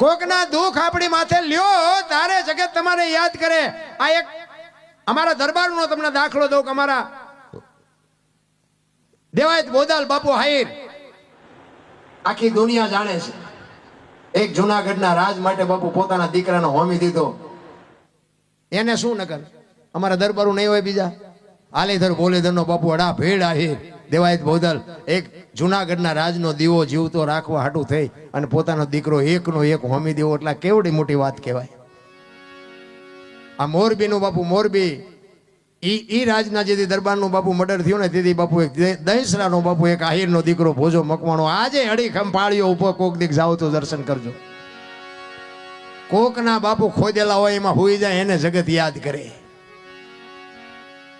કોકના દુઃખ આપણી માથે લ્યો, તારે જગત તમારે યાદ કરે. આ એક અમારા દરબારનો તમને દાખલો દઉં કે અમારા દેવાયત બોદાલ બાપુ હાઈર આખી દુનિયા જાણે છે. એક જુનાગઢના રાજ માટે બાપુ પોતાના દીકરાનો હોમી દીધો. એને શું નકલ અમારા દરબારું નહીં હોય બીજા? આલીધર બોલીધરનો બાપુ અડા ભેડ આહિર. દેવાયત બોદલ એક જુનાગઢના રાજનો દીવો જીવતો રાખવા હાટું થઈ અને પોતાનો દીકરો એકનો એક હોમી દેવો એટલે કેવડી મોટી વાત કહેવાય. આ મોરબીનું બાપુ મોરબી, ઈ ઈ રાજના જેથી દરબારનું બાપુ મર્ડર થયું ને તેથી બાપુ એક દહીસરાનો બાપુ એક આહિરનો દીકરો ભોજો મકવાણો આજે અડી ખંપાળીઓ ઉપર કોક દીક જાઓ તો દર્શન કરજો. કોકના બાપુ ખોદેલા હોય એમાં હોઈ જાય એને જગત યાદ કરે.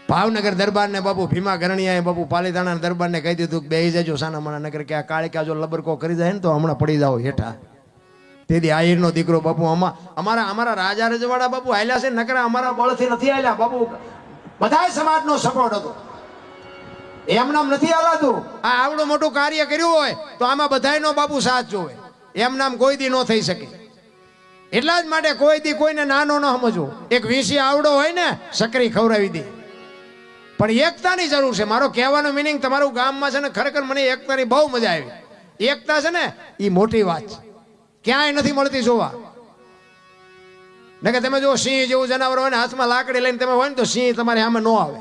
ભાવનગર દરબારને બાપુ ભીમા ગરણિયાએ બાપુ પાલીતાણા દરબારને કહી દીધું કે બેહી જજો સાનામાના નગર કે આ કાળિકા જો લબરકો કરી જાય ને તો હમણાં પડી જાઓ હેઠા. તેથી આહિરનો દીકરો બાપુ અમા, અમારા અમારા રાજા રજવાડા બાપુ હાલ્યા છે નકરા અમારા બળથી નથી હાલ્યા બાપુ બધાય સમાજનો સપોર્ટ હતો. એમ નામ નથી હાલાતું આ આવડું મોટું કાર્ય કર્યું હોય તો આમાં બધાયનો બાપુ સાથ જોવે. એમ નામ કોઈ દી ન થઈ શકે. એટલા જ માટે કોઈ દી કોઈને નાનો ન સમજવું. એક વીસી આવડો હોય ને, સકરી ખવડાવી દે. પણ એકતાની જરૂર છે. મારો કહેવાનો મિનિંગ તમારું ગામમાં છે ને ખરેખર મને એકતાની બહુ મજા આવી. એકતા છે ને એ મોટી વાત છે. ક્યાંય નથી મળતી જોવા. કે તમે જો સિંહ જેવું જનાવર હોય ને, હાથમાં લાકડી લઈને તમે હોય ને, તો સિંહ તમારે આમાં ન આવે.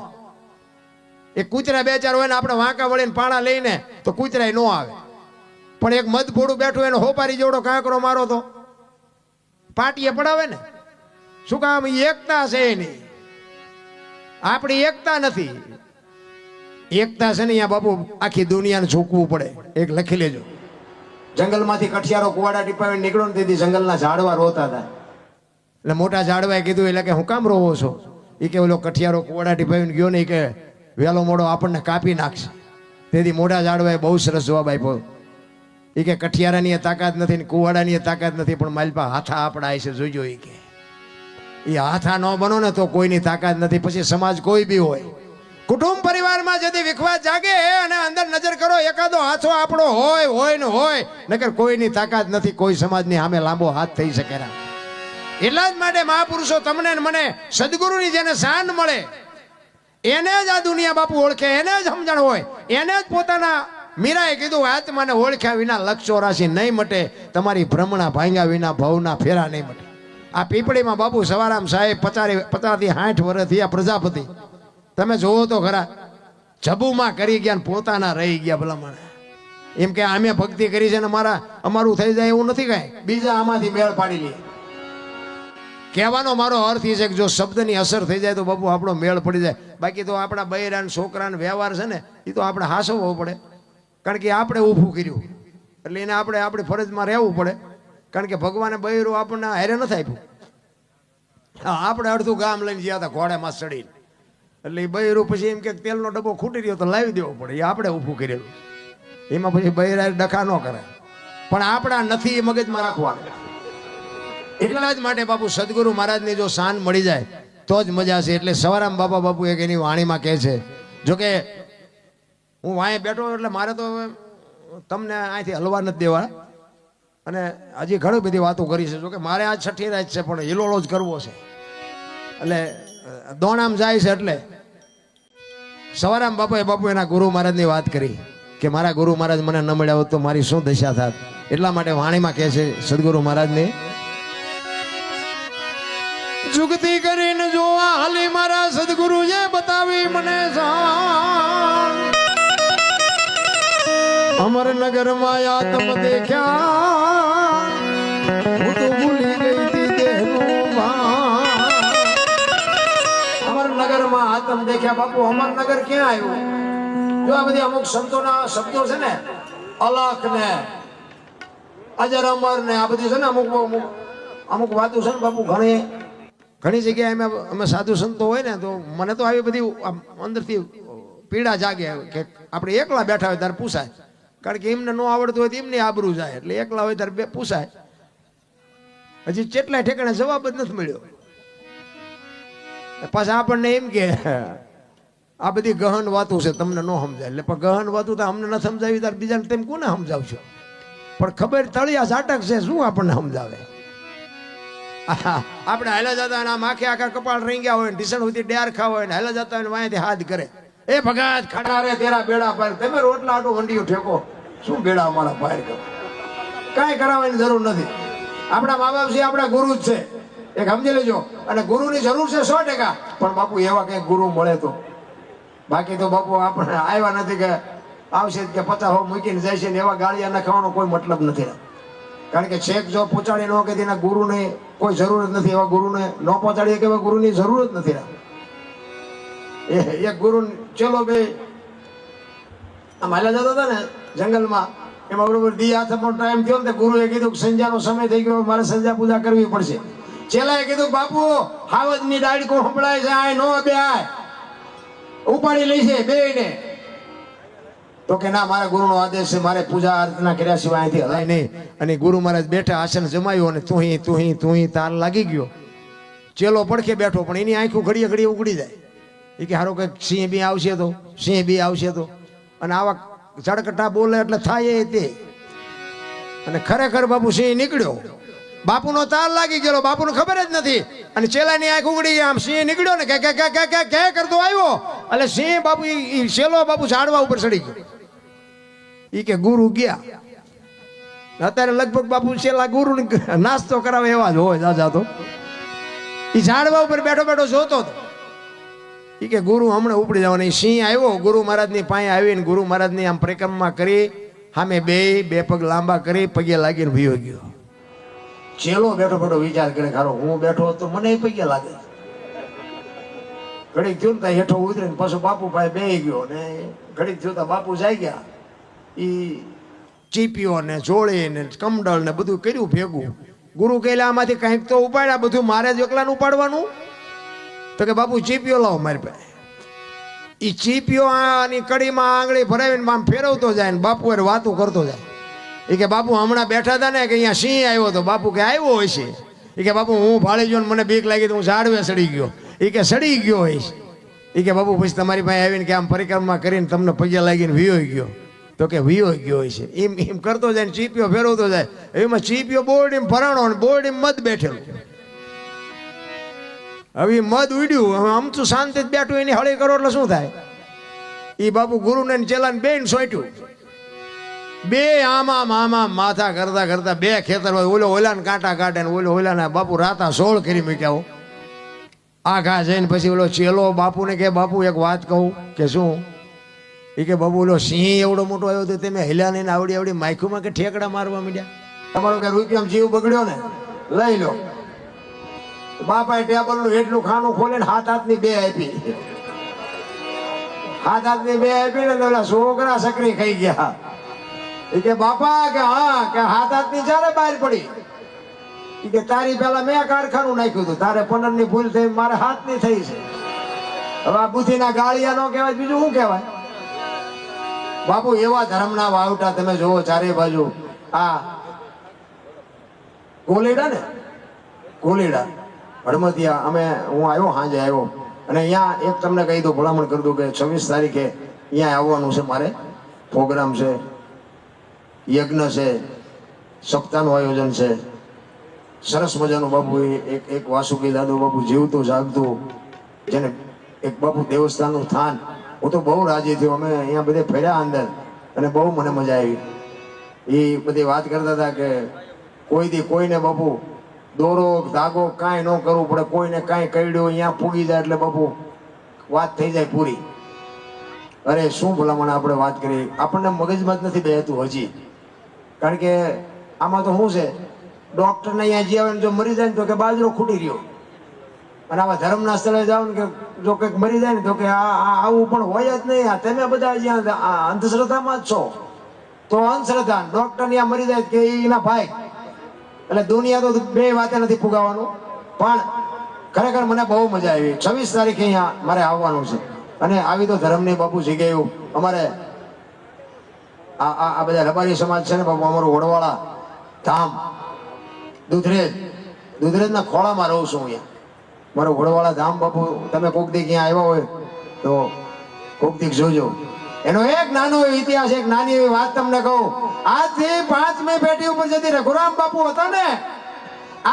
એક કૂતરા બે ચાર હોય ને, આપણે વાંકા વળીને પાણા લઈને, તો કૂતરાય ન આવે. પણ એક મધફોડું બેઠું એને હોપારી જેવડો કાંકરો મારો તો, પાટીએ પડાવે ને. શું કામ? એકતા છે એની. આપણી એકતા નથી. એકતા છે ને અહીંયા બાપુ, આખી દુનિયાને ઝૂકવું પડે. એક લખી લેજો. જંગલમાંથી કઠિયારો કુવાડા ટીપાવીને નીકળો ને તેથી જંગલના ઝાડવા રોતા હતા. એટલે મોટા ઝાડવાએ કીધું, એટલે કે હું કામ રોવો છો? એ કે, ઓલો કઠિયારો કુવાડા ટીપાવીને ગયો ને કે વહેલો મોડો આપણને કાપી નાખશે. તેથી મોટા ઝાડવાએ બહુ સરસ જવાબ આપ્યો. એ કે, કઠિયારાની તાકાત નથી ને કુવાડાની તાકાત નથી, પણ માલપા હાથા આપણા છે, જોઈજો એ કે. એ હાથા ન બનો ને તો કોઈની તાકાત નથી. પછી સમાજ કોઈ બી હોય. કુટુંબ પરિવારમાં ଯଦି વિખવાદ જાગે અને અંદર નજર કરો, એકાદો હાથો આપણો હોય હોય ને હોય, નકર કોઈની તાકાત નથી, કોઈ સમાજની સામે લાંબો હાથ થઈ શકે એટલા જ માટે મહાપુરુષો તમને મને સદગુરુની જેને શાન મળે, એને જ આ દુનિયા બાપુ ઓળખે, એને જ સમજણ હોય, એને જ પોતાના મીરાએ કીધું, આત્માને ઓળખ્યા વિના લક્ષ રાશિ નહીં મટે, તમારી ભ્રમણા ભાંગ્યા વિના ભવના ફેરા નહીં મટે. આ પીપળીમાં બાબુ સવારામ સાહેબ પચારી પચાસથી સાઠ વર્ષ થયા પ્રજાપતિ. તમે જોવો તો ખરા, જબુમાં કરી ગયા પોતાના રહી ગયા ભલામણ. એમ કે અમે ભક્તિ કરી છે ને મારા અમારું થઈ જાય એવું નથી કાંઈ. બીજા આમાંથી મેળ પાડી લઈએ કહેવાનો મારો અર્થ એ છે કે જો શબ્દની અસર થઈ જાય તો બાપુ આપણો મેળ પડી જાય. બાકી તો આપણા બૈરા ને છોકરા વ્યવહાર છે ને એ તો આપણે હાસવવો પડે. કારણ કે આપણે ઊભું કર્યું. એટલે એને આપણે આપણી ફરજમાં રહેવું પડે. કારણ કે ભગવાને બૈરું આપણને હારે નથી આપ્યું. આપણે અડધું ગામ લઈને ગયા હતા ઘોડામાં ચડીને. એટલે એ બૈરું પછી એમ કે તેલનો ડબ્બો ખૂટી રહ્યો તો લાવી દેવો પડે. એ આપણે ઊભું કરેલું એમાં પછી બૈરા ડખા ન કરે પણ આપણા નથી એ મગજમાં રાખવા એટલા જ માટે બાપુ સદગુરુ મહારાજની જો શાન મળી જાય, તો જ મજા છે એટલે સવારામ બાપા બાપુ એક એની વાણીમાં કહે છે, જોકે હું વાંહે બેઠો એટલે મારે તો તમને અહીંથી હલવા નથી દેવા અને હજી ઘણી બધી વાતો કરી છે. જોકે મારે આજ છઠ્ઠી રાત છે, પણ હિલોળો જ કરવો છે. એટલે દોણામ જાય છે એટલે. સવારામ બાપાએ બાપુ એના ગુરુ મહારાજની વાત કરી કે મારા ગુરુ મહારાજ મને ન મળ્યા હોત તો મારી શું દશા થાત? એટલા માટે વાણીમાં કહે છે સદગુરુ મહારાજને, જુગતી કરીને જોવા હાલી મારા સદગુરુએ બતાવી મને શાન અમરનગરમાં આતમ દેખ્યા અમરનગરમાં આતમ દેખ્યા બાપુ અમરનગર ક્યાં આવ્યું જો આ બધી અમુક શબ્દોના શબ્દો છે ને અલખ ને અજર અમર ને આ બધી છે ને અમુક અમુક અમુક વાતો છે ને બાપુ ઘણી ઘણી જગ્યાએ અમે અમે સાધુ સંતો હોય ને, તો મને તો આવી બધી આમ અંદરથી પીડા જાગે કે આપણે એકલા બેઠા હોય ત્યારે પૂછાય. કારણ કે એમને ન આવડતું હોય તો એમની આબરૂ જાય. એટલે એકલા હોય ત્યારે બે પૂછાય. હજી કેટલાય ઠેકાણે જવાબ જ નથી મળ્યો. પાછા આપણને એમ કે, આ બધી ગહન વાતો છે, તમને ન સમજાય. એટલે પણ ગહન વાતો તો અમને ન સમજાવી ત્યારે બીજાને તેમ કોને સમજાવશો? પણ ખબર તળિયા સાટક છે, શું આપણને સમજાવે? આપણે હેલા જતા આમ આખે આખા કપાળ રહી હોય ઢીસણ સુધી ડેર ખાવા હોય ને હાલા જતા હોય વાંયથી હાથ કરે. એ ભગાત ખાટા રે તેરા બેડા પાર. તમે રોટલા આટો વંડિયું ઠેકો. શું બેડા અમારા પાર કરો કાંઈ કરાવવાની જરૂર નથી. આપણા મા બાપ છે, આપણા ગુરુ જ છે. એક સમજી લેજો. અને ગુરુની જરૂર છે સો ટકા. પણ બાપુ, એવા કંઈક ગુરુ મળે તો. બાકી તો બાપુ, આપણે આવ્યા નથી કે આવશે કે પચાસ હો મૂકીને જાય છે ને એવા ગાળિયા ખાવાનો કોઈ મતલબ નથી કારણ કે છેક જો પહોંચાડી ન કે તેના ગુરુને કોઈ જરૂર જ નથી. એવા ગુરુને ન પહોંચાડીએ કે એવા ગુરુની જરૂર જ નથી એક ગુરુ, ચલો બે આમ હાલ્યા જતા હતા ને જંગલમાં, એમાં બરોબર દી હાથમાં ટાઈમ થયો ને ગુરુએ કીધું કે સંધ્યાનો સમય થઈ ગયો, મારે સંજ્યા પૂજા કરવી પડશે. ચેલાએ કીધું, બાપુ, હાવજની દાડકો સંભળાય છે આ નો બે ઉપાડી લઈ છે બે ને તો કે, ના, મારા ગુરુનો આદેશ છે, મારે પૂજા અર્ચના કર્યા સિવાય અહીંથી હલાય નહીં. અને ગુરુ મહારાજ બેઠા આસન જમાયું અને તું તું તું તાલ લાગી ગયો. ચેલો પડખે બેઠો, પણ એની આંખું ઘડીએ ઘડીએ ઉગડી જાય. એ કે, હારો કંઈક સિંહ બી આવશે તો, સિંહ બી આવશે તો. અને આવા ઝડકટા બોલે એટલે થાય એ તે. અને ખરેખર બાપુ સિંહ નીકળ્યો. બાપુનો તાર લાગી ગયેલો, બાપુને ખબર જ નથી. અને ચેલાની આંખ ઉગડી આમ સિંહ નીકળ્યો ને, કે કે કે કે કે કે કરતો આવ્યો. એટલે સિંહ બાપુ એ ચેલો બાપુ ઝાડવા ઉપર ચડી ગયો. ઈ કે, ગુરુ ગયા. અત્યારે લગભગ બાપુ છેલ્લા ગુરુ નાસ્તો કરાવે એવા જ હોય, દાદા તો. એ ઝાડવા ઉપર બેઠો બેઠો જોતો હતો. ઈ કે, ગુરુ હમણાં ઉપડી જવાનો સિંહ આવ્યો. ગુરુ મહારાજની પાસે આવીને ગુરુ મહારાજની આમ પરિક્રમા કરી, સામે બે બે પગ લાંબા કરી, પગે લાગીને ભીયો ગયો. ચેલો બેઠો બેઠો વિચાર કરે ખારો હું બેઠો તો મને પગે લાગે ઘડીક થયું ને હેઠો ઉતરીને પાછો બાપુ પાસે બે ગયો ને ઘડીક થયું બાપુ જાય ગયા ઈ ચીપીઓ ને જોળી ને કમડળ ને બધું કર્યું ભેગું. ગુરુ કહેલા, આમાંથી કંઈક તો ઉપાડ્યા, બધું મારે જ એકલાનું ઉપાડવાનું? તો કે, બાપુ ચીપીઓ લાવો મારી પાસે. ઈ ચીપીઓ આની કડીમાં આંગળી ભરાવીને આમ ફેરવતો જાય ને બાપુ એ વાતો કરતો જાય. એ કે, બાપુ, હમણાં બેઠા હતા ને, કે અહીંયા સિંહ આવ્યો તો બાપુ કે, આવ્યો હોય છે. એ કે, બાપુ, હું ફાળી ગયો ને મને બીક લાગી તો હું ઝાડવે સડી ગયો. એ કે, સડી ગયો હોય એ કે, બાપુ, પછી તમારી પાસે આવીને કે આમ પરિક્રમા કરીને તમને પગે લાગીને વિયો ગયો. તો કે વિયો ગયો હોય છે. એમ એમ કરતો જાય ને ચીપીઓ ફેરવતો જાય. એમાં ચીપીઓ એમ ભરાણો ને એમ મધ બેઠેલું હવે મધ ઉડ્યું. હવે આમતું શાંતિ જ બેઠું, એની હળી કરો એટલે શું થાય? એ બાપુ ગુરુને ચેલાને બેન સોંટ્યું બે આમ આમ માથા કરતા કરતા બે ખેતર હોય. ઓલો ઓલાને કાંટા કાઢે ને ઓલો ઓલાને બાપુ રાતા સોળ કરી મૂક્યા. આ જઈને પછી ઓલો ચેલો બાપુને કે બાપુ, એક વાત કહું કે શું? એ કે બાપુ, ઓલો સિંહ એવડો મોટો આવ્યો તો તમે હેલ્યા ને આવડી આવડી માયખુમાં કે ઠેકડા મારવા માંડ્યા? તમારો કે રૂપિયામાં જીવ બગડ્યો ને? લઈ લો. બાપાએ ટેબલનું એટલું ખાનું ખોલે ને હાથ હાથની બે આપી. હાથ હાથની બે આપી ને ઓલા છોકરા સકરી ખાઈ ગયા. એ કે, બાપા, કે હા, કે હાથ હાથની જ્યારે બહાર પડી. કે, તારી પેલા મેં કારખાનું નાખ્યું હતું. તારે પંદરની ભૂલ થઈ, મારે હાથની થઈ છે. હવે આ બુદ્ધિના ગાળિયા નો કહેવાય, બીજું શું કહેવાય? બાપુ, એવા ધર્મના વાવટા તમે જોવો ચારે બાજુ. આ કોલેડા ને? કોલેડા હડમતિયા અમે, હું આવ્યો સાંજે આવ્યો. અને અહીંયા એક તમને કહી દઉં, ભલામણ કરી દઉં કે છવ્વીસ તારીખે અહીંયા આવવાનું છે મારે. પ્રોગ્રામ છે. યજ્ઞ છે, સપ્તાહનું આયોજન છે. સરસ મજાનું બાપુ એક એક વાસુકી દાદુ બાપુ જીવતું, જાગતું, જેને એક બાપુ દેવસ્થાનનું સ્થાન હું તો બહુ રાજી થયો. અમે અહીંયા બધે ફર્યા અંદર અને બહુ મને મજા આવી. એ બધી વાત કરતા હતા કે કોઈથી કોઈને બાપુ દોરો, ધાગો કાંઈ ન કરવું પડે. કોઈને કાંઈ કર્યું અહીંયા પૂગી જાય એટલે બાપુ વાત થઈ જાય પૂરી. અરે શું ભલામણ આપણે વાત કરી? આપણને મગજમાં જ નથી બેહતું હજી. કારણ કે આમાં તો શું છે? ડોક્ટરને અહીંયા જે આવે ને જો મરી જાય ને તો કે બાજરો ખૂટી રહ્યો. અને આવા ધર્મના સ્થળે જાઓ ને કે જો કંઈક મરી જાય ને તો કે આ આવું પણ હોય જ નહીં. આ તમે બધા જ્યાં અંધશ્રદ્ધામાં જ છો. તો અંધશ્રદ્ધા ડોક્ટર ત્યાં મરી જાય કે એના ભાઈ. એટલે દુનિયા તો બે વાતે નથી ફુગાવાનું. પણ ખરેખર મને બહુ મજા આવી. છવ્વીસ તારીખે અહીંયા મારે આવવાનું છે. અને આવી તો ધર્મની બાપુ શીખાયું અમારે આ આ બધા રબારી સમાજ છે ને, બાપુ, અમારું વડવાળા, ધામ, દુધરેજ. દુધરેજના ખોળામાં રહું છું અહીંયા. મારો વડવાળા ધામ, બાપુ, તમે કોક દી ક્યાં આવ્યા હોય, તો કોક દીક જોજો. એનો એક નાનો એવો ઇતિહાસ, એક નાની એવી વાત તમને કહું. આજથી પાંચમી પેઢી ઉપર જતી રઘુરામ બાપુ હતા ને,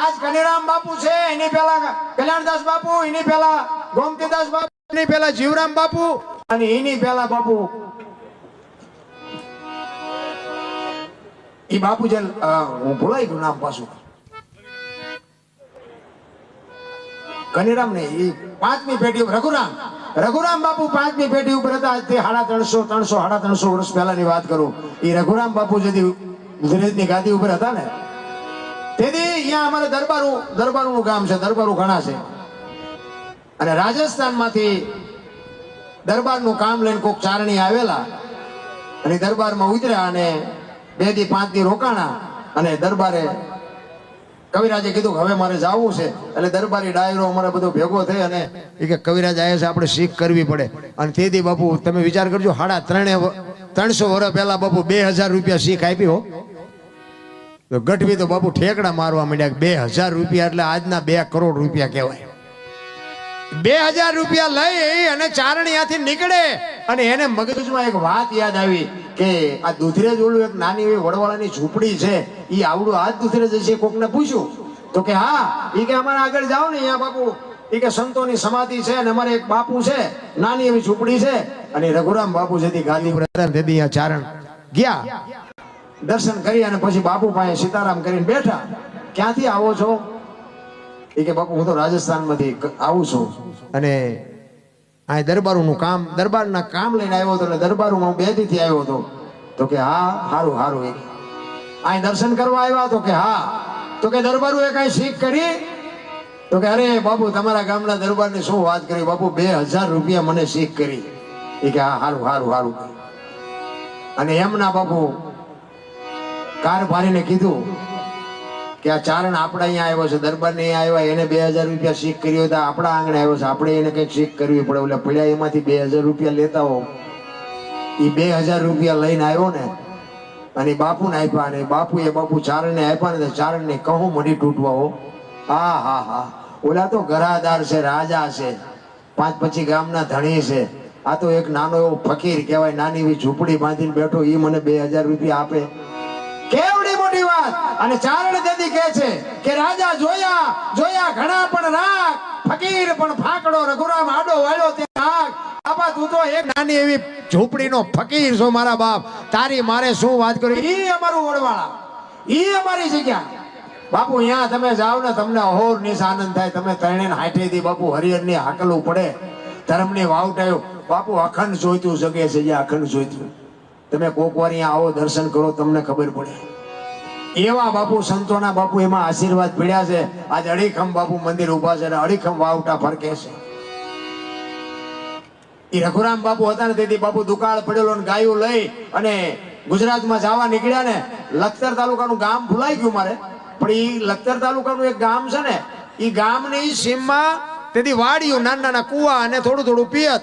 આજ કનીરામ બાપુ છે, એની પેલા કલ્યાણદાસ બાપુ, એની પેલા ગોમતીદાસ બાપુ, એની પેલા જીવરામ બાપુ, અને એની પેલા બાપુ ઈ બાપુ જે હું ભૂલાઈ ગયું નામ પાછું કનીરામ ને એ પાંચમી પેઢી રઘુરામ રઘુરામ બાપુ પાંચમી પેઢી ઉપર હતા. આજથી સાડા ત્રણસો ત્રણસો, સાડા ત્રણસો વર્ષ પહેલાની વાત કરું. એ રઘુરામ બાપુ જેથી ગુજરાતની ગાદી ઉપર હતા ને તેથી અહીંયા અમારે દરબારું દરબારું ગામ છે, દરબારું ઘણા છે. અને રાજસ્થાનમાંથી દરબારનું કામ લઈને કોક ચારણી આવેલા અને દરબારમાં ઉતર્યા અને બેથી પાંચથી રોકાણા. અને દરબારે કવિરાજે કીધું હવે મારે જવું છે. એટલે દરબારી ડાયરો અમારે બધો ભેગો થઈ અને એ કે કવિરાજ આવ્યા છે, આપણે શીખ કરવી પડે. અને તેથી બાપુ, તમે વિચાર કરજો સાડા ત્રણે ત્રણસો વર્ષ પહેલા બાપુ બે હજાર રૂપિયા શીખ આપી હો. ગઢવી તો બાપુ ઠેકડા મારવા માંડ્યા બે હજાર રૂપિયા એટલે આજના બે કરોડ રૂપિયા કહેવાય. બે હજાર રૂપિયા લઈ અને ચારણીયાથી નીકળે. અને એને મગજમાં એક વાત યાદ આવી કે આ દુધરેજ ઓલું એક નાની એવી વડવાળાની ઝૂંપડી છે. એ આવડું આ દુધરેજ કોક કોકને પૂછ્યું. તો કે હા એ કે અમારે આગળ જાઓ ને અહીંયા બાપુ. એ કે સંતોની સમાધિ છે અને અમારે એક બાપુ છે, નાની એવી ઝૂંપડી છે. અને રઘુરામ બાપુ જેથી ગાંધી તેથી અહીંયા ચારણ. ગયા. દર્શન કરી અને પછી બાપુ પાસે સીતારામ કરીને બેઠા. ક્યાંથી આવો છો? એ કે, બાપુ, હું તો રાજસ્થાનમાંથી આવું છું. અને આ દરબારોનું કામ, દરબારના કામ લઈને આવ્યો હતો એટલે દરબારોમાં હું બે દીથી આવ્યો હતો. તો કે, હા સારું સારું એ. આ દર્શન કરવા આવ્યા તો કે, હા. તો કે દરબારો એ કાંઈ શીખ કરી? તો કે, અરે, બાપુ, તમારા ગામના દરબારની શું વાત કરી? બાપુ, બે હજાર રૂપિયા મને શીખ કરી. એ કે, હા સારું સારું સારું અને એમના બાપુ કાર ભારીને કીધું કે આ ચારણ આપણા અહીંયા આવ્યો છે દરબાર ને આવ્યા, એને બે હજાર રૂપિયા શીખ કર્યો હોય તો આપણા આંગણે આવ્યો છે. આપણે એને કંઈક શીખ કરવી પડે. એટલે પડ્યા એમાંથી બે હજાર રૂપિયા લેતા હો. એ બે હજાર રૂપિયા લઈને આવ્યો ને, અને બાપુને આપ્યા અને બાપુ એ બાપુ ચારણને આપ્યા ને ચારણ ને કહું મની તૂટવા હો. હા હા હા. ઓલા તો ઘરાદાર છે, રાજા છે. પાંચ પછી ગામના ધણી છે. આ તો એક નાનો એવો ફકીર કહેવાય, નાની એવી ઝૂંપડી બાંધીને બેઠો એ મને બે હજાર રૂપિયા આપે. કેવડી મોટી વાત? અને ચારણ દેદી કહે છે કે, રાજા, જોયા જોયા ઘણા પણ રાખ ફકીર પણ ફાકડો, રઘુરામ આડો વાળો તે રાખ બાપા, તું તો એક નાની એવી ઝૂંપડીનો ફકીર છો મારા બાપ. તારી મારે શું વાત કરી ઈ અમારું ઓળવાળા. ઈ અમારી જગ્યા. બાપુ, અહીંયા તમે જાઓ ને, તમને અહોર નિશ આનંદ થાય. તમે ત્રણે હાઠેથી બાપુ હરિહરની હાકલવું પડે. ધર્મની વાવટાયો. બાપુ, અખંડ જોઈતું જગે છે જે અખંડ જોઈતું. તમે કોક વાર આવો, દર્શન કરો, તમને ખબર પડે. એવા બાપુ, સંતોના બાપુ એમાં આશીર્વાદ પીડ્યા છે. આજે અડીખમ બાપુ મંદિર ઊભા છે અડીખમ વાવટા ફરકે છે. એ રઘુરામ બાપુ હતા ને તેથી બાપુ દુકાળ પડેલો ગાયું લઈ અને ગુજરાતમાં જવા નીકળ્યા ને, લખતર તાલુકાનું ગામ ભૂલાઈ ગયું મારે. પણ એ લખતર તાલુકાનું એક ગામ છે ને એ ગામની સીમમાં તેથી વાડીઓ નાના નાના કુવા અને થોડું થોડું પિયત.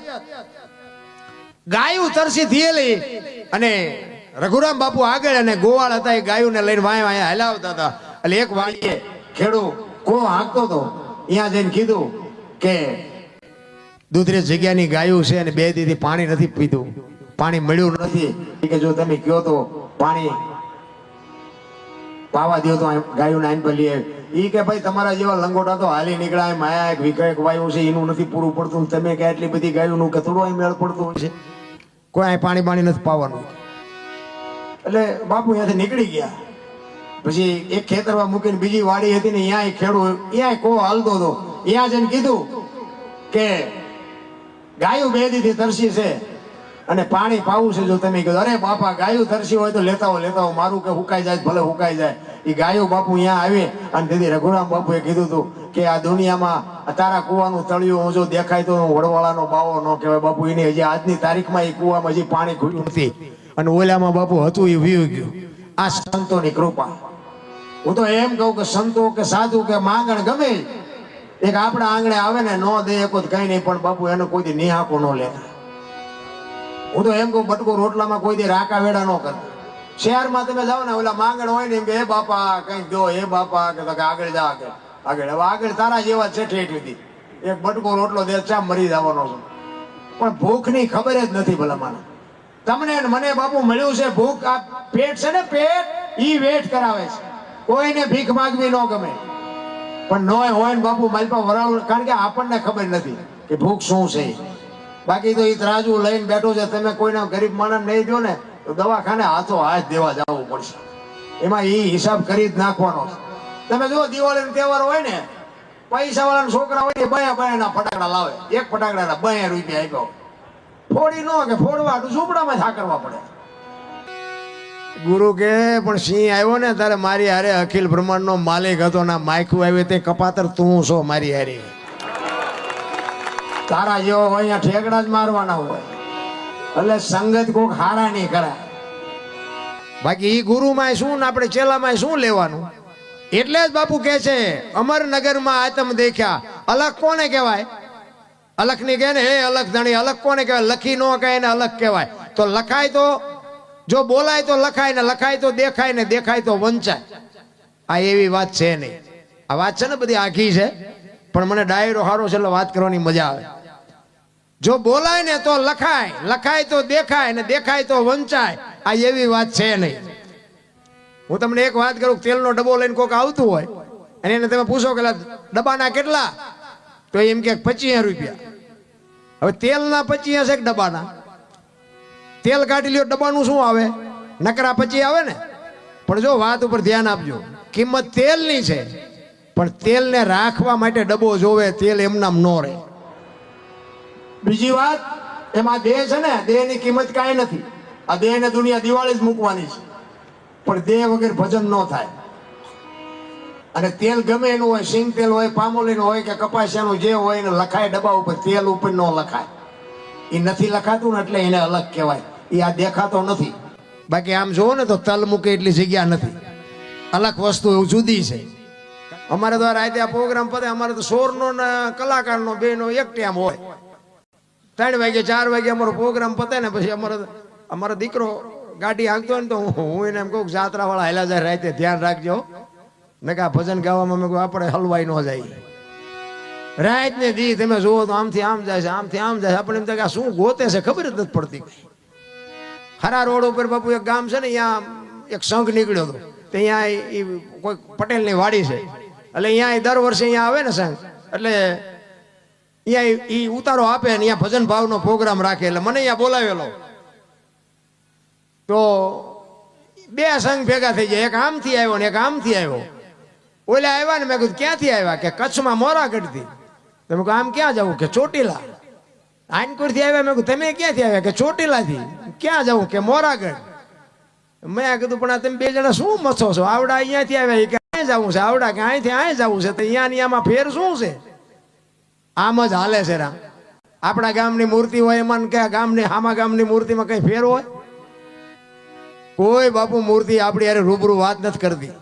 ગાયું તરસી થયેલી અને રઘુરામ બાપુ આગળ અને ગોવાળ હતા, એ ગાયોને લઈને વાય વાય હલાવતા હતા. એટલે એક વાડીએ ખેડૂ કો હાંકતો હતો? અહીંયા જઈને કીધું કે દૂધરેજ જગ્યાની ગાયું છે અને બે દીથી પાણી નથી પીધું. પાણી મળ્યું નથી. કે જો તમે કયો તો પાણી પાવા દો તો ગાયું આઈન પર લઈએ ઈ કે ભાઈ તમારા જેવા લંગોટા તો હાલી નીકળ્યા માયા એક વિકયક વાયુ છે, એનું નથી પૂરું પડતું. તમે કે આટલી બધી ગાયોનું કે થોડું અહીં મેળ પડતું હોય છે? કોઈ પાણી પાણી નથી પાવાનું. એટલે બાપુ અહીંયાથી નીકળી ગયા. પછી એક ખેતરમાં મૂકીને બીજી વાડી હતી ને ત્યાં ખેડૂત ત્યાં કો હાલતો હતો? ત્યાં જઈને કીધું કે ગાયું બે દીથી તરસી છે અને પાણી પાવું છે જો તમે કીધું. અરે બાપા, ગાયું તરસી હોય તો લેતા હો લેતા હો મારું કે હુકાઈ જાય, ભલે હુકાઈ જાય. એ ગાયું બાપુ અહીંયા આવી અને તેથી રઘુરામ બાપુએ કીધું હતું કે આ દુનિયામાં તારા કુવાનું તળિયું જો દેખાય તો વડવાળાનો બાવો ન કહેવાય. બાપુ, એની હજી આજની તારીખમાં એ કુવામાં હજી પાણી ખુલ્યું નથી. અને ઓલામાં બાપુ હતું એ વીયું ગયું. આ સંતોની કૃપા. હું તો એમ કહું કે સંતો કે સાધુ કે માંગણ ગમે, એક આપણા આંગણે આવે ને નો દે એક કઈ નહીં, પણ બાપુ એને કોઈ દી નિહાકો ન લેતા. હું તો એમ કહું, બટકો રોટલામાં કોઈ દી રાકા વેડા ન કરતા. શહેરમાં તમે જાઓ ને ઓલા માંગણ હોય ને એમ કે, એ બાપા, કઈ દો, એ બાપા, કે આગળ જા કે આગળ. હવે આગળ તારા જેવા છે ઠેઠ સુધી એક બટકો રોટલો દે ચા મરી જવાનો છે. પણ ભૂખની ખબર જ નથી ભલા મને તમને મને બાપુ મળ્યું છે, ભૂખ આ પેટ છે ને પેટ, ઈ વેટ કરાવે છે. કોઈને ભીખ માંગવી ન ગમે. પણ નોય હોય ને બાપુ મારી પાસે વરાળું, કારણ કે આપણને ખબર નથી કે ભૂખ શું છે. બાકી તો એ ત્રાજુ લઈને બેઠો છે, તમે કોઈને ગરીબ માણસ નહીં દો ને, તો દવાખાને હાથો હાથ દેવા જવું પડશે. એમાં એ હિસાબ કરી જ નાખવાનો છે. તમે જો દિવાળીનો તહેવાર હોય ને પૈસા વાળાના છોકરા હોય ને બયા ના ફટાકડા લાવે. એક ફટાકડાના બયા રૂપિયા આપ્યો. ફોડી નો કે ફોડવા તો ઝૂંપડામાં થા કરવા પડે. ગુરુ કે પણ સિંહ આવ્યો ને તારે મારી હારે અખિલ બ્રહ્માંડનો માલિક હતો ના માયકું આવ્યું તે કપાતર તું છો મારી હારે. તારા જેવો હોય અહીંયા ઠેકડા જ મારવાના હોય. એટલે સંગત કોક હારા નહીં કરાય. બાકી ઈ ગુરુમાં શું ને આપણે ચેલામાં શું લેવાનું? એટલે જ બાપુ કે છે અમરનગરમાં આતમ દેખ્યા. અલગ કોને કહેવાય? અલખની કહે ને, હે અલખ ધણી અલગ કોને કહેવાય? લખી ન કહે ને અલગ કહેવાય. તો લખાય તો, જો બોલાય તો લખાય ને, લખાય તો દેખાય ને, દેખાય તો વંચાય. આ એવી વાત છે નહીં. આ વાત છે ને બધી આખી છે, પણ મને ડાયરો સારો છે એટલે વાત કરવાની મજા આવે. જો બોલાય ને તો લખાય લખાય તો દેખાય ને, દેખાય તો વંચાય. આ એવી વાત છે નહીં. હું તમને એક વાત કરું, તેલનો ડબ્બો લઈને કોક આવતું હોય, અને એને તમે પૂછો કે ડબ્બાના કેટલા? તો એમ કે પચીસ રૂપિયા. હવે તેલના પચીસ છે ડબ્બાના? તેલ કાઢી લ્યો, ડબ્બાનું શું આવે? નકરા પચી આવે ને? પણ જો વાત ઉપર ધ્યાન આપજો, કિંમત તેલની છે, પણ તેલને રાખવા માટે ડબ્બો જોવે, તેલ એમનામ નો રહે. બીજી વાત, એમાં દેહ છે ને, દેહની કિંમત કાંઈ નથી. આ દેહને દુનિયા દિવાળી જ મૂકવાની છે. પણ દેહ વગર ભજન ન થાય. અને તેલ ગમે એનું હોય, સિંગ તેલ હોય, પામોલીનું હોય કે કપાસિયાનું જે હોય, એને લખાય ડબ્બા ઉપર. તેલ ઉપર ન લખાય. એ નથી લખાતું ને એટલે એને અલગ કહેવાય. એ આ દેખાતો નથી. બાકી આમ જોવો ને તો તલ મૂકે એટલી જગ્યા નથી. અલગ વસ્તુ એવું જુદી છે. અમારે તો આ રાતે આ પ્રોગ્રામ પતે, અમારે તો સોરનો ને કલાકારનો બેનો એક ટાઈમ હોય. ત્રણ વાગે, ચાર વાગે અમારો પ્રોગ્રામ પતે ને પછી અમારો અમારો દીકરો ગાડી હાંકતો ને તો હું એને એમ કહું જાત્રા વાળા હેલા જાય રાતે, ધ્યાન રાખજો. ને કે ભજન ગાવામાં મેં કહ્યું, આપણે હલવાઈ ન જાય. રાત ને દી તમે જુઓ તો આમથી આમ જાય છે, આમથી આમ જાય આપણે એમ થાય શું ગોતે છે, ખબર જ નથી પડતી. ખરા રોડ ઉપર બાપુ એક ગામ છે ને અહીંયા એક સંઘ નીકળ્યો હતો. તો અહીંયા એ કોઈ પટેલની વાડી છે. એટલે અહીંયા દર વર્ષે અહીંયા આવે ને સંઘ. એટલે અહીંયા એ ઉતારો આપે ને, અહીંયા ભજન ભાવનો પ્રોગ્રામ રાખે. એટલે મને અહીંયા બોલાવેલો. તો બે સંઘ ભેગા થઈ જાય એક આમથી આવ્યો ને એક આમથી આવ્યો. ઓલા આવ્યા ને મેં કીધું, ક્યાંથી આવ્યા? કે કચ્છમાં મોરાગઢથી. તમે કહું આમ ક્યાં જવું કે ચોટીલા. આનકોરથી આવ્યા, મેં કીધું, તમે ક્યાંથી આવ્યા? કે ચોટીલાથી. ક્યાં જવું કે મોરાગઢ. મેં કીધું, પણ આ તમે બે જણા શું મથો છો? આવડા અહીંયાથી આવ્યા કે અહીં જવું છે? આવડા કે અહીંથી અહીં જવું છે? તો અહીંયા ને આમાં ફેર શું છે? આમ જ હાલે છે રામ. આપણા ગામની મૂર્તિ હોય, એમાં કે ગામની, આમા ગામની મૂર્તિમાં કઈ ફેર હોય? કોઈ બાપુ મૂર્તિ આપણી યારે રૂબરૂ વાત નથી કરતી.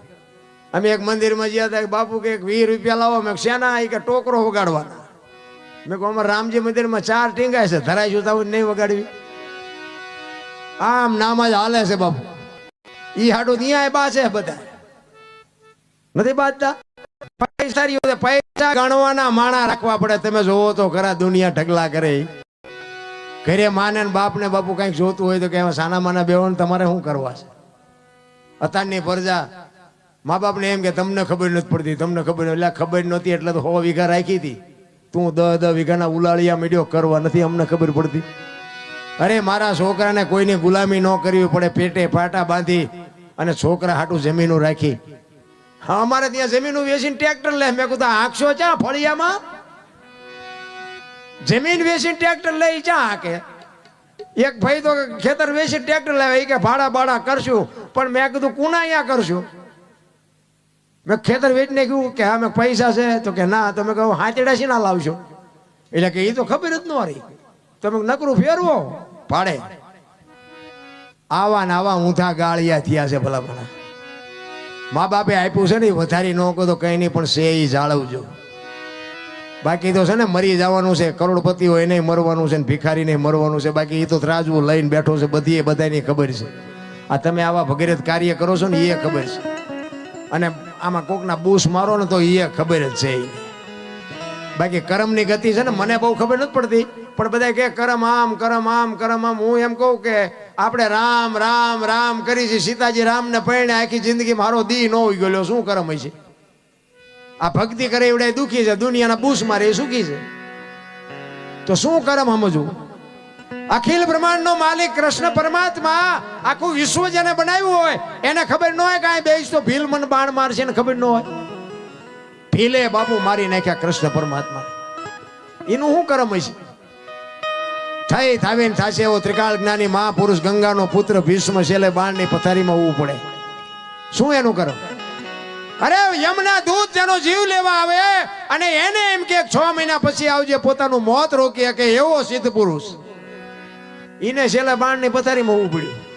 અમે એક મંદિરમાં ગયા હતા બાપુ કે વીસ રૂપિયા લાવો. મેં શેના? એ કે ટોકરો વગાડવાના. મેં કહું અમારે રામજી મંદિરમાં ચાર ટીંગાય છે જોતા હોય નહીં વગાડવી. આમ નામ જ હાલે છે બાપુ. ઈ હાડું ત્યાં બા છે બધા. નથી બાજતા? પૈસા પૈસા ગણવાના માણા રાખવા પડે. તમે જોવો તો ખરા દુનિયા ઢગલા કરે. ઘરે માને બાપ ને બાપુ કંઈક જોતું હોય તો કે સાના માના બેવાનું તમારે શું કરવા છે? અત્યારની પરજા, મા બાપને એમ કે તમને ખબર નથી પડતી, તમને ખબર એટલે ખબર નહોતી, એટલે તો હો વીઘા રાખી હતી. તું દહ દહ વીઘાના ઉલાળિયા મીડિયો, કરવા નથી અમને ખબર પડતી. અરે મારા છોકરાને કોઈની ગુલામી ન કરવી પડે, પેટે પાટા બાંધી અને છોકરા હાટું જમીનો રાખી. હા, અમારે ત્યાં જમીનો વેચીને ટ્રેક્ટર લે. મેં કીધું આંખશો ચા, ફળિયામાં? જમીન વેચી ટ્રેક્ટર લઈ ચા હાકે? એક ભાઈ તો ખેતર વેચી ટ્રેક્ટર લાવે એ કે ભાડા ભાડા કરશું, પણ મેં કીધું, કુના અહીંયા કરશું? મેં ખેતર વેચીને કહ્યું કે હા પૈસા છે, તો કે ના તમે કહો હાથેડા છે ના લાવશો? એટલે કે એ તો ખબર જ ન રહી. તમે નકરું ફેરવો, ભાડે. આવા ને આવા ઊંધા ગાળિયા થયા છે ભલા ભલા. મા બાપે આપ્યું છે ને વધારી ન કહો તો કઈ નહીં, પણ સે ઈ જાળવજો. બાકી તો છે ને મરી જવાનું છે કરોડપતિ હોય નહીં મરવાનું છે ને ભિખારી નહીં મરવાનું છે, બાકી એ તો ત્રાજવું લઈને બેઠો છે બધી એ બધાની ખબર છે. આ તમે આવા ભગીરથ કાર્ય કરો છો ને એ ખબર છે. અને આમાં કોકના બૂસ મારો ને તો એ ખબર જ છે. બાકી કરમની ગતિ છે ને, મને બહુ ખબર નથી પડતી, પણ બધા કે કરમ આમ કરમ આમ કરમ આમ. હું એમ કહું કે, આપણે રામ રામ રામ કરી છે, સીતાજી રામને પરણે આખી જિંદગી મારો દી ન ગયેલો, શું કરમ છે આ ભક્તિ કરે એવડે દુખી છે, દુનિયાના બૂસ મારે એ સુખી છે. તો શું કરમ સમજવું અખિલ બ્રહ્માંડનો માલિક કૃષ્ણ પરમાત્મા આખું વિશ્વ જેને બનાવ્યું હોય, એને ખબર ન હોય કાંઈ બેસ તો ભીલ મન બાણ મારશે ને ખબર ન હોય. ભીલે બાપુ મારી નાખ્યા કૃષ્ણ પરમાત્મા. એનું શું કરમ હશે? થઈ થાવીને થાશે એવો ત્રિકાળ જ્ઞાની મહાપુરુષ ગંગાનો પુત્ર ભીષ્મ છેલ્લે બાણની પથારીમાં ઉવું પડે. શું એનું કરમ? અરે, યમના દૂત તેનો જીવ લેવા આવે અને એને એમ કે છ મહિના પછી આવજે, પોતાનું મોત રોકી કે એવો સિદ્ધ પુરુષ. એને છેલ્લા બાણ બાણની પથારીમાં પડ્યું.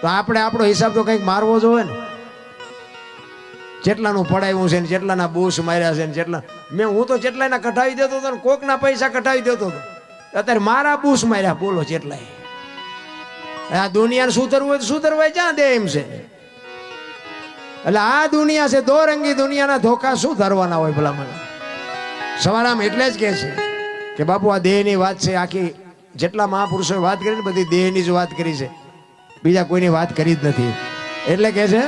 તો આપણે આપણો હિસાબ તો કંઈક મારવો જોવે ને. જેટલાનું પડાવ્યું છે ને, જેટલાના બૂસ માર્યા છે ને, જેટલા મેં હું તો જેટલાના કઢાવી દેતો હતો ને, કોકના પૈસા કઢાવી દેતો હતો. અત્યારે મારા બૂસ માર્યા, બોલો જેટલાય. આ દુનિયાને સુધરવું હોય તો સુધરવાય ક્યાં દે એમ છે. એટલે આ દુનિયા છે દો રંગી દુનિયાના ધોકા શું ધરવાના હોય ભલામણ સવારામ એટલે જ કહે છે કે બાપુ, આ દેહની વાત છે, આખી જેટલા મહાપુરુષોએ વાત કરી ને બધી દેહની જ વાત કરી છે. બીજા કોઈની વાત કરી જ નથી. એટલે કે છે,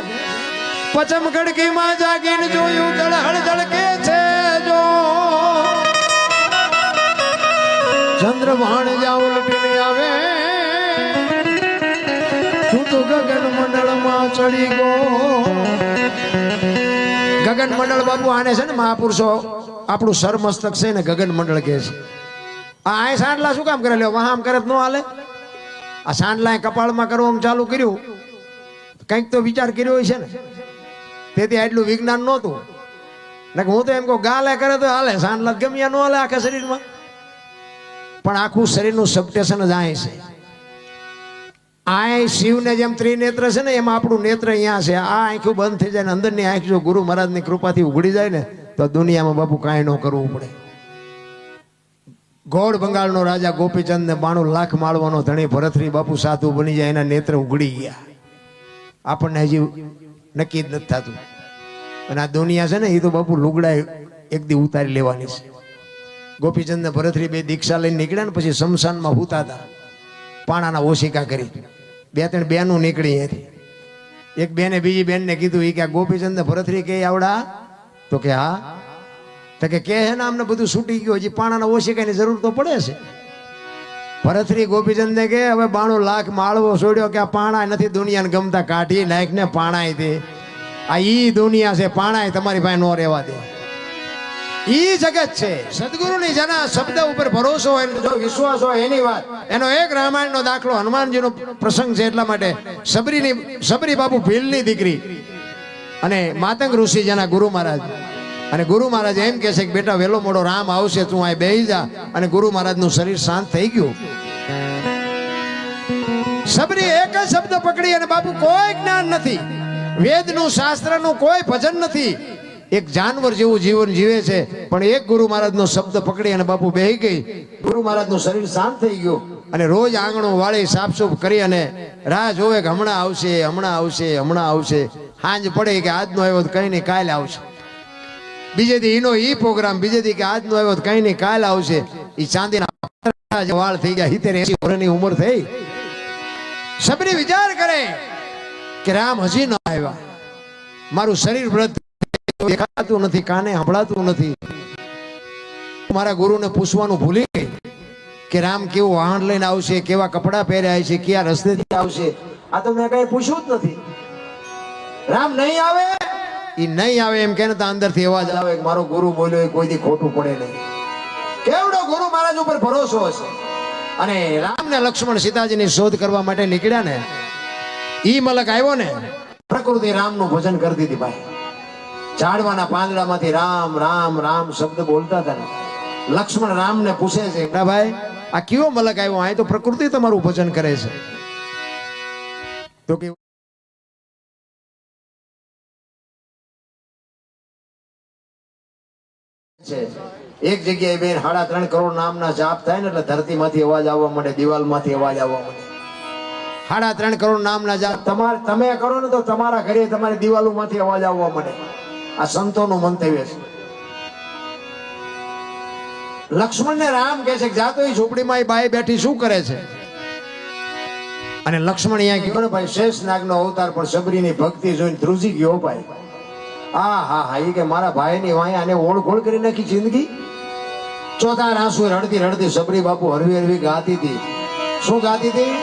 પચમ ગડકીમાં જાગીને જોયું, જળહળ જળકે છે જો. ચંદ્ર ભાણ જા ઉલટીને આવે તું તો ગગન મંડળમાં ચડી ગયો. ગગન મંડળ બાપુ આને છે ને મહાપુરુષો, આપણું સરમસ્તક છે ને ગગન મંડળ કહે છે. આ આય સાંડલા શું કામ કરે? લ્યો, વહામ કરે ન હાલે? આ સાંડલા કપાળમાં કરવાનું ચાલુ કર્યું. કંઈક તો વિચાર કર્યો હોય છે ને. તેથી આટલું વિજ્ઞાન નહોતું. ને હું તો એમ કહું, ગાલે કરે તો હાલે. સાંડલા ગમ્યા ન હાલે આખા શરીરમાં. પણ આખું શરીરનું સબટેશન જ આય છે. આ શિવને જેમ ત્રિનેત્ર છે ને, એમાં આપણું નેત્ર અહીંયા છે. આ આંખું બંધ થઈ જાય ને, અંદરની આંખ જો ગુરુ મહારાજની કૃપાથી ઉઘડી જાય ને, તો દુનિયામાં બાપુ કાંઈ ન કરવું પડે. ગોળ બંગાળનો રાજા ગોપીચંદ ને બાણું લાખ માળવાનો ધણી ભરતરી બાપુ સાધુ બની જાય, એના નેત્ર ઉઘડી ગયા. આપણને હજી નક્કી જ નથી થતું. અને આ દુનિયા છે ને, એ તો બાપુ લુગડા એક દી ઉતારી લેવાની છે. ગોપીચંદ ને ભરતરી બે દીક્ષા લઈને નીકળ્યા ને, પછી શમશાનમાં હુતા હતા. પાણાના ઓશિકા કરી. બે ત્રણ બેનું નીકળી અહીંયાથી એક બેને બીજી બેનને કીધું એ કે ગોપીચંદ ને ભરતરી કે આવડા? તો કે, હા. તો કે કે ને અમને બધું છૂટી ગયું, હજી પાણાના ઓછી ઓશિકાની જરૂર તો પડે છે? ભરતરી ગોપીચંદને કે, હવે બાણું લાખ માળવો છોડ્યો કે આ પાણા નથી દુનિયાને ગમતા કાઢી નાખ ને પાણાય દે. આ ઈ દુનિયા છે, પાણાય તમારી પાસે ન રહેવા દે. ઈ જગત છે. સદગુરુની જેના શબ્દ ઉપર ભરોસો હોય જો વિશ્વાસ હોય એની વાત. એનો એક રામાયણનો દાખલો હનુમાનજીનો પ્રસંગ છે એટલા માટે સબરીની સબરી બાપુ ભીલની દીકરી અને માતંગ ઋષિ જેના ગુરુ મહારાજ. અને ગુરુ મહારાજ એમ કહે છે કે બેટા વેલો મોડો રામ આવશે, તું અહીં બેહી જા. અને ગુરુ મહારાજનું શરીર શાંત થઈ ગયું. સબરી એક જ શબ્દ પકડી અને બાપુ કોઈ જ્ઞાન નથી. વેદનું શાસ્ત્રનું કોઈ ભજન નથી. એક જાનવર જેવું જીવન જીવે છે, પણ એક ગુરુ મહારાજનો શબ્દ પકડી અને બાપુ બેહી ગઈ. ગુરુ મહારાજનું શરીર શાંત થઈ ગયું અને રોજ આંગણું વાળી સાફસૂફ કરી અને રાહ જોવે કે હમણાં આવશે હમણાં આવશે હમણાં આવશે. હાંજ પડે કે આજનો આવ્યો કઈ નહીં, કાલે આવશે. બીજે દી એનો ઈ પ્રોગ્રામ, બીજે દી કે આજનો આવ્યો કઈ નહીં, કાલે આવશે. એ ચાંદીના વાળ થઈ ગયા, હિતેર એસી વર્ષની ઉંમર થઈ. સબરી વિચાર કરે કે રામ હજી ન આવ્યા. મારું શરીર વ્રત દેખાતું નથી, કાને સંભળાતું નથી. મારા ગુરુને પૂછવાનું ભૂલી ગઈ કે રામ કેવું વાહન લઈને આવશે, કેવા કપડાં પહેર્યા છે કયા રસ્તેથી આવશે? આ તો મેં કઈ પૂછ્યું જ નથી. રામ નહીં આવે? એ નહીં આવે એમ કે અંદરથી અવાજ આવે કે મારો ગુરુ બોલ્યો એ કોઈ દી ખોટું પડે નહીં. કેવડો ગુરુ મહારાજ ઉપર ભરોસો હશે? અને રામ ને લક્ષ્મણ સીતાજીની શોધ કરવા માટે નીકળ્યા ને, ઈ મલક આવ્યો ને, પ્રકૃતિ રામનું ભજન કરતી હતી ભાઈ. ઝાડવાના પાંદડામાંથી રામ રામ રામ શબ્દ બોલતા હતા ને. લક્ષ્મણ રામને પૂછે છે, "ના ભાઈ, આ કયો મલક આવ્યો? આ તો પ્રકૃતિ તમારું ભજન કરે છે. તો કે એક જગ્યાએ બેન સાડા ત્રણ કરોડ નામના જાપ થાય ને એટલે ધરતીમાંથી અવાજ આવવા માંડે, દિવાલમાંથી અવાજ આવવા માંડે. સાડા ત્રણ કરોડ નામના જાપ, તમારે, તમે કરો ને તો તમારા ઘરે તમારી દિવાલોમાંથી અવાજ આવવા માંડે. આ સંતોનું મંતવ્ય છે. લક્ષ્મણ ને રામ કે છે જાતો ઝૂંપડીમાં એ બાઈ બેઠી શું કરે છે? અને લક્ષ્મણ અહીંયા ગયો ભાઈ, શેષ નાગનો અવતાર પણ સબરીની ભક્તિ જોઈને ધ્રુજી ગયો ભાઈ. હા હા હા, એ કે મારા ભાઈની વાયા આને ઓળખોળ કરી નાખી જિંદગી? ચોથા રાસુ રડતી રડતી સબરી બાપુ હરવી હરવી ગાતી હતી. શું ગાતી હતી?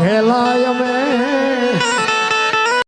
ઘેલાય અમે